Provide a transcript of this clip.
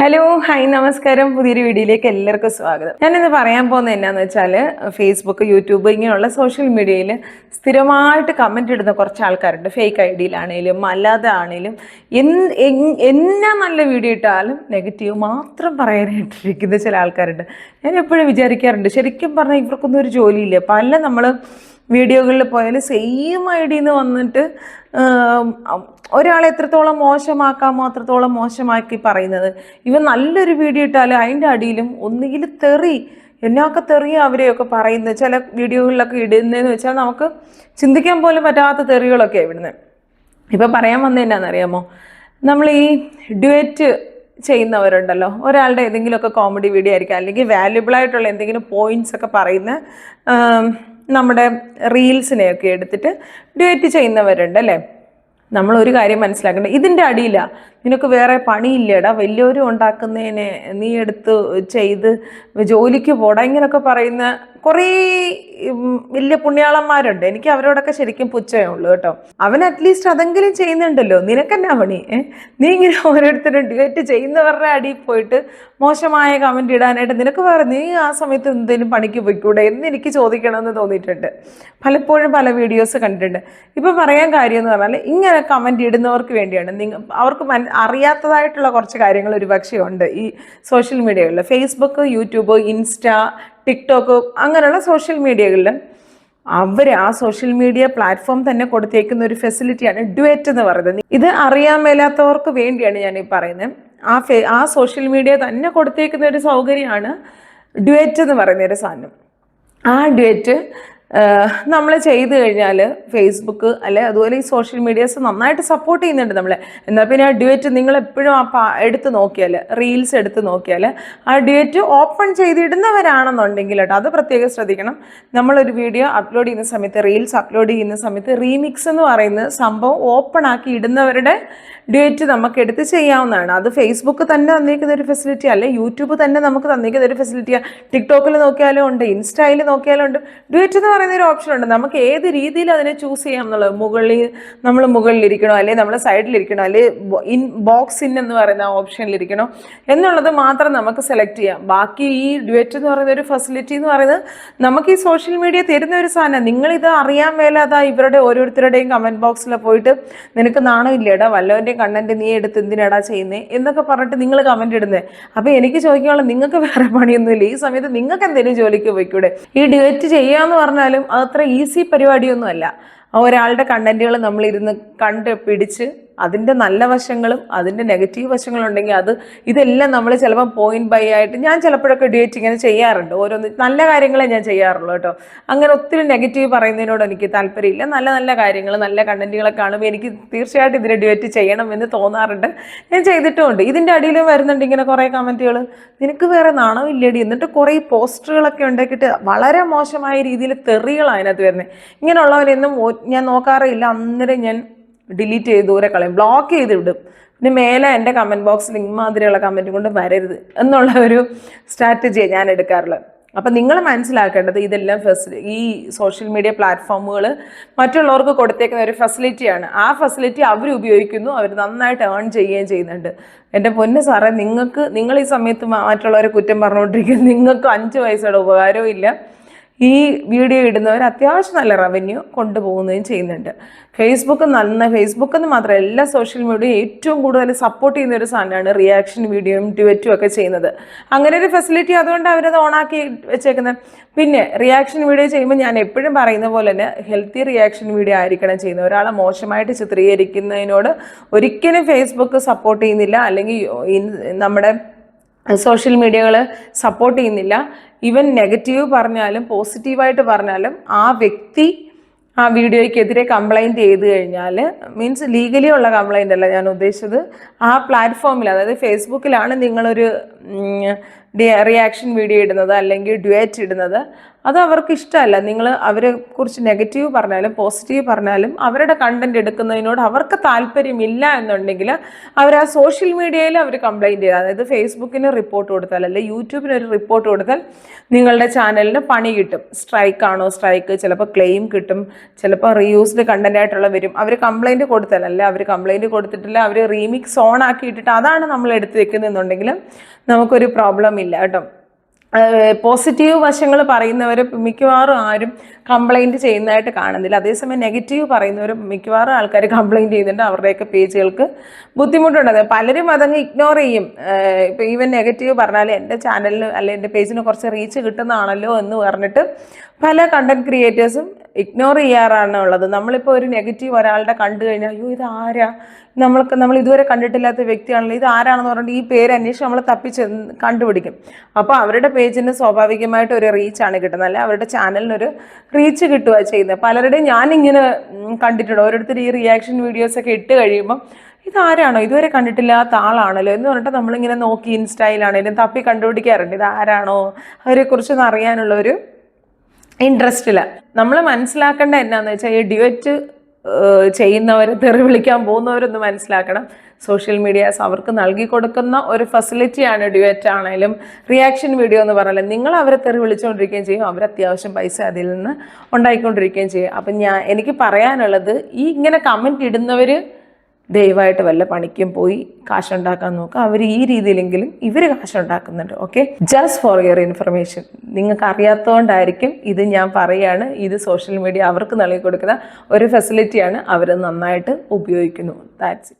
Hello hi നമസ്കാരം. പുതിയൊരു വീഡിയോയിലേക്ക് എല്ലാവർക്കും സ്വാഗതം. ഞാനിന്ന് പറയാൻ പോകുന്നത് എന്നാന്ന് വെച്ചാൽ ഫേസ്ബുക്ക് യൂട്യൂബ് ഇങ്ങനെയുള്ള സോഷ്യൽ മീഡിയയിൽ സ്ഥിരമായിട്ട് കമന്റ് ഇടുന്ന കുറച്ച് ആൾക്കാരുണ്ട്. ഫേക്ക് ഐ ഡിയിലാണേലും അല്ലാതെ ആണേലും എന്നാ നല്ല വീഡിയോ ഇട്ടാലും നെഗറ്റീവ് മാത്രം പറയാനായിട്ടിരിക്കുന്ന ചില ആൾക്കാരുണ്ട്. ഞാൻ എപ്പോഴും വിചാരിക്കാറുണ്ട് ശരിക്കും പറഞ്ഞാൽ ഇവർക്കൊന്നും ഒരു ജോലിയില്ല. പല നമ്മൾ വീഡിയോകളിൽ പോയാൽ സെയിം ഐ ഡിന്ന് വന്നിട്ട് ഒരാളെ എത്രത്തോളം മോശമാക്കാമോ അത്രത്തോളം മോശമാക്കി പറയുന്നത്. ഇവ നല്ലൊരു വീഡിയോ ഇട്ടാൽ അതിന്റെ അടിയിലും ഒന്നുകിൽ തെറി എന്നൊക്കെ തെറിയ അവരെയൊക്കെ പറയുന്നത്. ചില വീഡിയോകളിലൊക്കെ ഇടുന്നതെന്ന് വെച്ചാൽ നമുക്ക് ചിന്തിക്കാൻ പോലും പറ്റാത്ത തെറികളൊക്കെ ഇവിടുന്ന് ഇപ്പം പറയാൻ വന്നതെന്നാണെന്നറിയാമോ നമ്മൾ ഈ ഡ്യുവറ്റ് ചെയ്യുന്നവരുണ്ടല്ലോ. ഒരാളുടെ ഏതെങ്കിലുമൊക്കെ കോമഡി വീഡിയോ ആയിരിക്കാം അല്ലെങ്കിൽ വാല്യുബിൾ ആയിട്ടുള്ള എന്തെങ്കിലും പോയിന്റ്സ് ഒക്കെ പറയുന്ന നമ്മുടെ റീൽസിനെയൊക്കെ എടുത്തിട്ട് ഡ്യുവറ്റ് ചെയ്യുന്നവരുണ്ട് അല്ലേ? നമ്മൾ ഒരു കാര്യം മനസ്സിലാക്കേണ്ടത് ഇതിന്റെ അടിയിലാണ് നിനക്ക് വേറെ പണിയില്ലേടാ? വലിയവരും ഉണ്ടാക്കുന്നതിനെ നീ എടുത്ത് ചെയ്ത് ജോലിക്ക് പോടാ? ഇങ്ങനെയൊക്കെ പറയുന്ന കുറേ വലിയ പുണ്യാളന്മാരുണ്ട്. എനിക്ക് അവരോടൊക്കെ ശരിക്കും പുച്ഛമേ ഉള്ളൂ കേട്ടോ. അവൻ അറ്റ്ലീസ്റ്റ് അതെങ്കിലും ചെയ്യുന്നുണ്ടല്ലോ. നിനക്കെന്നാ പണി? നീ ഇങ്ങനെ ഓരോരുത്തരും ഡിബേറ്റ് ചെയ്യുന്നവരുടെ അടിയിൽ പോയിട്ട് മോശമായ കമന്റ് ഇടാനായിട്ട് നിനക്ക് വേറെ നീ ആ സമയത്ത് എന്തെങ്കിലും പണിക്ക് പോയിക്കൂടെ എന്ന് എനിക്ക് ചോദിക്കണമെന്ന് തോന്നിയിട്ടുണ്ട്. പലപ്പോഴും പല വീഡിയോസ് കണ്ടിട്ടുണ്ട്. ഇപ്പം പറയാൻ കാര്യം എന്ന് പറഞ്ഞാൽ ഇങ്ങനെ കമന്റ് ഇടുന്നവർക്ക് വേണ്ടിയാണ്. നിങ്ങൾ അവർക്ക് അറിയാത്തതായിട്ടുള്ള കുറച്ച് കാര്യങ്ങൾ ഒരു പക്ഷേ ഉണ്ട് ഈ സോഷ്യൽ മീഡിയകളിൽ ഫേസ്ബുക്ക് യൂട്യൂബ് ഇൻസ്റ്റ ടിക്ടോക്ക് അങ്ങനെയുള്ള സോഷ്യൽ മീഡിയകളിൽ അവർ ആ സോഷ്യൽ മീഡിയ പ്ലാറ്റ്ഫോം തന്നെ കൊടുത്തേക്കുന്ന ഒരു ഫെസിലിറ്റിയാണ് ഡ്യുവറ്റ് എന്ന് പറയുന്നത്. ഇത് അറിയാൻ മേലാത്തവർക്ക് വേണ്ടിയാണ് ഞാൻ ഈ പറയുന്നത്. ആ ഫെ ആ സോഷ്യൽ മീഡിയ തന്നെ കൊടുത്തേക്കുന്ന ഒരു സൗകര്യമാണ് ഡ്യുവറ്റ് എന്ന് പറയുന്ന ഒരു സാധനം. ആ ഡുവറ്റ് നമ്മൾ ചെയ്തു കഴിഞ്ഞാൽ ഫേസ്ബുക്ക് അല്ലെ അതുപോലെ ഈ സോഷ്യൽ മീഡിയാസ് നന്നായിട്ട് സപ്പോർട്ട് ചെയ്യുന്നുണ്ട് നമ്മളെ. എന്നാൽ പിന്നെ ആ ഡ്യുവറ്റ് നിങ്ങൾ എപ്പോഴും ആ പാ എടുത്ത് നോക്കിയാൽ റീൽസ് എടുത്ത് നോക്കിയാൽ ആ ഡ്യുവറ്റ് ഓപ്പൺ ചെയ്തിടുന്നവരാണെന്നുണ്ടെങ്കിൽ കേട്ടോ അത് പ്രത്യേകം ശ്രദ്ധിക്കണം. നമ്മളൊരു വീഡിയോ അപ്ലോഡ് ചെയ്യുന്ന സമയത്ത് റീൽസ് അപ്ലോഡ് ചെയ്യുന്ന സമയത്ത് റീമിക്സ് എന്ന് പറയുന്ന സംഭവം ഓപ്പൺ ആക്കി ഇടുന്നവരുടെ ഡ്യുവറ്റ് നമുക്ക് എടുത്ത് ചെയ്യാവുന്നതാണ്. അത് ഫേസ്ബുക്ക് തന്നെ തന്നിരിക്കുന്ന ഒരു ഫെസിലിറ്റി അല്ലെ യൂട്യൂബ് തന്നെ നമുക്ക് തന്നിരിക്കുന്ന ഒരു ഫെസിലിറ്റിയാണ് ടിക്ടോക്കിൽ നോക്കിയാലും ഉണ്ട് ഇൻസ്റ്റയിൽ നോക്കിയാലും ഉണ്ട്. ഡ്യുവറ്റ് എന്ന് പറയുന്ന ഒരു ഓപ്ഷൻ ഉണ്ട്. നമുക്ക് ഏത് രീതിയിൽ അതിനെ ചൂസ് ചെയ്യാം എന്നുള്ളത്? മുകളിൽ നമ്മൾ മുകളിലിരിക്കണോ? അല്ലെങ്കിൽ നമ്മൾ സൈഡിലിരിക്കണോ അല്ലെങ്കിൽ ഇൻ ബോക്സ് ഇൻ എന്ന് പറയുന്ന ഓപ്ഷനിലിരിക്കണോ എന്നുള്ളത് മാത്രം നമുക്ക് സെലക്ട് ചെയ്യാം. ബാക്കി ഈ ഡ്യുവറ്റ് എന്ന് പറയുന്ന ഒരു ഫെസിലിറ്റി എന്ന് പറയുന്നത് നമുക്ക് ഈ സോഷ്യൽ മീഡിയ തരുന്ന ഒരു സാധനം. നിങ്ങളിത് അറിയാൻ മേലാതാ ഇവരുടെ ഓരോരുത്തരുടെയും കമന്റ് ബോക്സിൽ പോയിട്ട് നിനക്ക് നാണമില്ലേടാ? വല്ലവന്റെയും കണ്ടന്റ് നീ എടുത്ത് എന്തിനാടാ ചെയ്യുന്നേ എന്നൊക്കെ പറഞ്ഞിട്ട് നിങ്ങൾ കമന്റ് ഇടുന്നേ. അപ്പോൾ എനിക്ക് ചോദിക്കാനുള്ള നിങ്ങൾക്ക് വേറെ പണിയൊന്നുമില്ല. ഈ സമയത്ത് നിങ്ങൾക്ക് എന്തെങ്കിലും ജോലിക്ക് പോയിക്കൂടെ? ഈ ഡിബേറ്റ് ചെയ്യാന്ന് പറഞ്ഞാലും അതത്ര ഈസി പരിപാടിയൊന്നുമല്ല. ഒരാളുടെ കണ്ടന്റുകൾ നമ്മളിരുന്ന് കണ്ട് പിടിച്ച് അതിന്റെ നല്ല വശങ്ങളും അതിന്റെ നെഗറ്റീവ് വശങ്ങളും ഉണ്ടെങ്കിൽ അത് ഇതെല്ലാം നമ്മൾ ചിലപ്പോൾ പോയിന്റ് ബൈ ആയിട്ട് ഞാൻ ചിലപ്പോഴൊക്കെ ഡേറ്റ് ഇങ്ങനെ ചെയ്യാറുണ്ട്. ഓരോന്ന് നല്ല കാര്യങ്ങളെ ഞാൻ ചെയ്യാറുള്ളൂ കേട്ടോ. അങ്ങനെ ഒത്തിരി നെഗറ്റീവ് പറയുന്നതിനോട് എനിക്ക് താല്പര്യമില്ല. നല്ല നല്ല കാര്യങ്ങൾ നല്ല കണ്ടന്റുകളൊക്കെ കാണുമ്പോൾ എനിക്ക് തീർച്ചയായിട്ടും ഇതിനെ ഡേറ്റ് ചെയ്യണം എന്ന് തോന്നാറുണ്ട്. ഞാൻ ചെയ്തിട്ടുമുണ്ട്. ഇതിന്റെ അടിയിൽ വരുന്നുണ്ട് ഇങ്ങനെ കുറേ കമന്റുകൾ നിനക്ക് വേറെ നാണമില്ലേടി? എന്നിട്ട് കുറേ പോസ്റ്ററുകളൊക്കെ ഉണ്ടാക്കിയിട്ട് വളരെ മോശമായ രീതിയിൽ തെറികളാണ് അതിനകത്ത് വരുന്നത് ഇങ്ങനെയുള്ളവരെയൊന്നും ഞാൻ നോക്കാറില്ല അന്നേരം ഞാൻ ഡിലീറ്റ് ചെയ്ത് ദൂരെ കളയും. ബ്ലോക്ക് ചെയ്ത് വിടും. പിന്നെ മേലെ എന്റെ കമന്റ് ബോക്സിൽ ഇമാതിരിയുള്ള കമന്റ് കൊണ്ട് വരരുത് എന്നുള്ള ഒരു സ്ട്രാറ്റജിയാണ് ഞാൻ എടുക്കാറുള്ളത്. അപ്പം നിങ്ങൾ മനസ്സിലാക്കേണ്ടത് ഇതെല്ലാം ഫെസിലി ഈ സോഷ്യൽ മീഡിയ പ്ലാറ്റ്ഫോമുകൾ മറ്റുള്ളവർക്ക് കൊടുത്തേക്കുന്ന ഒരു ഫെസിലിറ്റിയാണ് ആ ഫെസിലിറ്റി അവർ ഉപയോഗിക്കുന്നു അവർ നന്നായിട്ട് ഏൺ ചെയ്യുകയും ചെയ്യുന്നുണ്ട്. എന്റെ പൊന്ന് സാറേ നിങ്ങൾക്ക് നിങ്ങൾ ഈ സമയത്ത് മറ്റുള്ളവരെ കുറ്റം പറഞ്ഞുകൊണ്ടിരിക്കുന്നത് നിങ്ങൾക്ക് അഞ്ച് വയസ്സോടെ ഉപകാരവും ഇല്ല. ഈ വീഡിയോ ഇടുന്നവർ അത്യാവശ്യം നല്ല റവന്യൂ കൊണ്ടുപോകുന്നതും ചെയ്യുന്നുണ്ട്. ഫേസ്ബുക്ക് നന്ന ഫേസ്ബുക്ക് എന്ന് മാത്രമല്ല എല്ലാ സോഷ്യൽ മീഡിയയും ഏറ്റവും കൂടുതൽ സപ്പോർട്ട് ചെയ്യുന്ന ഒരു സാധനമാണ് റിയാക്ഷൻ വീഡിയോയും ട്വറ്റും ഒക്കെ ചെയ്യുന്നത്. അങ്ങനെ ഒരു ഫെസിലിറ്റി അതുകൊണ്ട് അവരത് ഓണാക്കി വെച്ചേക്കുന്നത് പിന്നെ റിയാക്ഷൻ വീഡിയോ ചെയ്യുമ്പോൾ ഞാൻ എപ്പോഴും പറയുന്ന പോലെ തന്നെ ഹെൽത്തി റിയാക്ഷൻ വീഡിയോ ആയിരിക്കണം ചെയ്യുന്നത്. ഒരാളെ മോശമായിട്ട് ചിത്രീകരിക്കുന്നതിനോട് ഒരിക്കലും ഫേസ്ബുക്ക് സപ്പോർട്ട് ചെയ്യുന്നില്ല. അല്ലെങ്കിൽ നമ്മുടെ സോഷ്യൽ മീഡിയകൾ സപ്പോർട്ട് ചെയ്യുന്നില്ല. ഈവൻ നെഗറ്റീവ് പറഞ്ഞാലും പോസിറ്റീവായിട്ട് പറഞ്ഞാലും ആ വ്യക്തി ആ വീഡിയോയ്ക്കെതിരെ കംപ്ലൈന്റ് ചെയ്ത് കഴിഞ്ഞാൽ മീൻസ് ലീഗലി ഉള്ള കംപ്ലൈന്റ് അല്ല ഞാൻ ഉദ്ദേശിച്ചത്. ആ പ്ലാറ്റ്ഫോമിൽ അതായത് ഫേസ്ബുക്കിലാണ് നിങ്ങളൊരു റിയാക്ഷൻ വീഡിയോ ഇടുന്നത് അല്ലെങ്കിൽ ഡുവേറ്റ് ഇടുന്നത് അത് അവർക്ക് ഇഷ്ടമല്ല. നിങ്ങൾ അവരെ കുറിച്ച് നെഗറ്റീവ് പറഞ്ഞാലും പോസിറ്റീവ് പറഞ്ഞാലും അവരുടെ കണ്ടന്റ് എടുക്കുന്നതിനോട് അവർക്ക് താല്പര്യമില്ല എന്നുണ്ടെങ്കിൽ അവർ ആ സോഷ്യൽ മീഡിയയിൽ അവർ കംപ്ലൈന്റ് ചെയ്യുക അതായത് ഫേസ്ബുക്കിന് റിപ്പോർട്ട് കൊടുത്താൽ അല്ലെങ്കിൽ യൂട്യൂബിന് ഒരു റിപ്പോർട്ട് കൊടുത്താൽ നിങ്ങളുടെ ചാനലിന് പണി കിട്ടും. സ്ട്രൈക്ക് ആണോ സ്ട്രൈക്ക് ചിലപ്പോൾ ക്ലെയിം കിട്ടും. ചിലപ്പോൾ റീയൂസ്ഡ് കണ്ടന്റ് ആയിട്ടുള്ള വരും. അവർ കംപ്ലൈന്റ് അല്ലെ? അവർ കംപ്ലൈന്റ് കൊടുത്തിട്ടില്ല. അവർ റീമിക്സ് ഓൺ ആക്കി ഇട്ടിട്ട് അതാണ് നമ്മൾ എടുത്ത് വെക്കുന്നതെന്നുണ്ടെങ്കിൽ നമുക്കൊരു പ്രോബ്ലം ഇല്ല കേട്ടോ. പോസിറ്റീവ് വശങ്ങൾ പറയുന്നവർ മിക്കവാറും ആരും കംപ്ലൈന്റ് ചെയ്യുന്നതായിട്ട് കാണുന്നില്ല. അതേസമയം നെഗറ്റീവ് പറയുന്നവർ മിക്കവാറും ആൾക്കാർ കംപ്ലൈന്റ് ചെയ്യുന്നുണ്ട്. അവരുടെയൊക്കെ പേജുകൾക്ക് ബുദ്ധിമുട്ടുണ്ട്. പലരും അതങ്ങ് ഇഗ്നോർ ചെയ്യും. ഇപ്പം ഈവൻ നെഗറ്റീവ് പറഞ്ഞാൽ എന്റെ ചാനലിന് അല്ലെ എന്റെ പേജിന് കുറച്ച് റീച്ച് കിട്ടുന്നതാണല്ലോ എന്ന് പറഞ്ഞിട്ട് പല കണ്ടന്റ് ക്രിയേറ്റേഴ്സും ഇഗ്നോർ ചെയ്യാറാണ് ഉള്ളത് നമ്മളിപ്പോൾ ഒരു നെഗറ്റീവ് ഒരാളുടെ കണ്ടു കഴിഞ്ഞാൽ അയ്യോ ഇത് ആരാ? നമ്മൾക്ക് നമ്മൾ ഇതുവരെ കണ്ടിട്ടില്ലാത്ത വ്യക്തിയാണല്ലോ. ഇത് ആരാണെന്ന് പറഞ്ഞിട്ട് ഈ പേര് അന്വേഷിച്ച് നമ്മൾ തപ്പിച്ച് കണ്ടുപിടിക്കും. അപ്പോൾ അവരുടെ പേജിന് സ്വാഭാവികമായിട്ട് ഒരു റീച്ചാണ് കിട്ടുന്നത്. അല്ലെ അവരുടെ ചാനലിനൊരു റീച്ച് കിട്ടുക ചെയ്യുന്നത്. പലരുടെയും ഞാനിങ്ങനെ കണ്ടിട്ടുണ്ട്. ഓരോരുത്തർ ഈ റിയാക്ഷൻ വീഡിയോസൊക്കെ ഇട്ട് കഴിയുമ്പോൾ ഇതാരാണോ ഇതുവരെ കണ്ടിട്ടില്ലാത്ത ആളാണല്ലോ. എന്ന് പറഞ്ഞിട്ട് നമ്മളിങ്ങനെ നോക്കി ഇൻസ്റ്റയിലാണേലും തപ്പി കണ്ടുപിടിക്കാറുണ്ട്. ഇതാരാണോ ആരാണോ? അവരെക്കുറിച്ചൊന്ന് അറിയാനുള്ള ഒരു ഇൻട്രസ്റ്റില്ല നമ്മൾ മനസ്സിലാക്കേണ്ട എന്നാന്ന് വെച്ചാൽ ഈ ഡിവറ്റ് ചെയ്യുന്നവർ തെറി വിളിക്കാൻ പോകുന്നവരൊന്ന് മനസ്സിലാക്കണം. സോഷ്യൽ മീഡിയാസ് അവർക്ക് നൽകി കൊടുക്കുന്ന ഒരു ഫെസിലിറ്റിയാണ് ഡ്യുവറ്റ് ആണെങ്കിലും റിയാക്ഷൻ വീഡിയോ എന്ന് പറഞ്ഞാൽ നിങ്ങൾ അവരെ തെറി വിളിച്ചുകൊണ്ടിരിക്കുകയും ചെയ്യും. അവർ അത്യാവശ്യം പൈസ അതിൽ നിന്ന് ഉണ്ടായിക്കൊണ്ടിരിക്കുകയും ചെയ്യും. അപ്പം ഞാൻ എനിക്ക് പറയാനുള്ളത് ഈ ഇങ്ങനെ കമന്റ് ഇടുന്നവർ ദയവായിട്ട് വല്ല പണിക്കും പോയി കാശുണ്ടാക്കാൻ നോക്കുക അവർ ഈ രീതിയിലെങ്കിലും ഇവർ കാശുണ്ടാക്കുന്നുണ്ട് okay just for your information നിങ്ങൾക്ക് അറിയാത്തതുകൊണ്ടായിരിക്കും ഇത് ഞാൻ പറയുകയാണ് ഇത് സോഷ്യൽ മീഡിയ അവർക്ക് നൽകി കൊടുക്കുന്ന ഒരു ഫെസിലിറ്റിയാണ് അവർ നന്നായിട്ട് ഉപയോഗിക്കുന്നു. That's it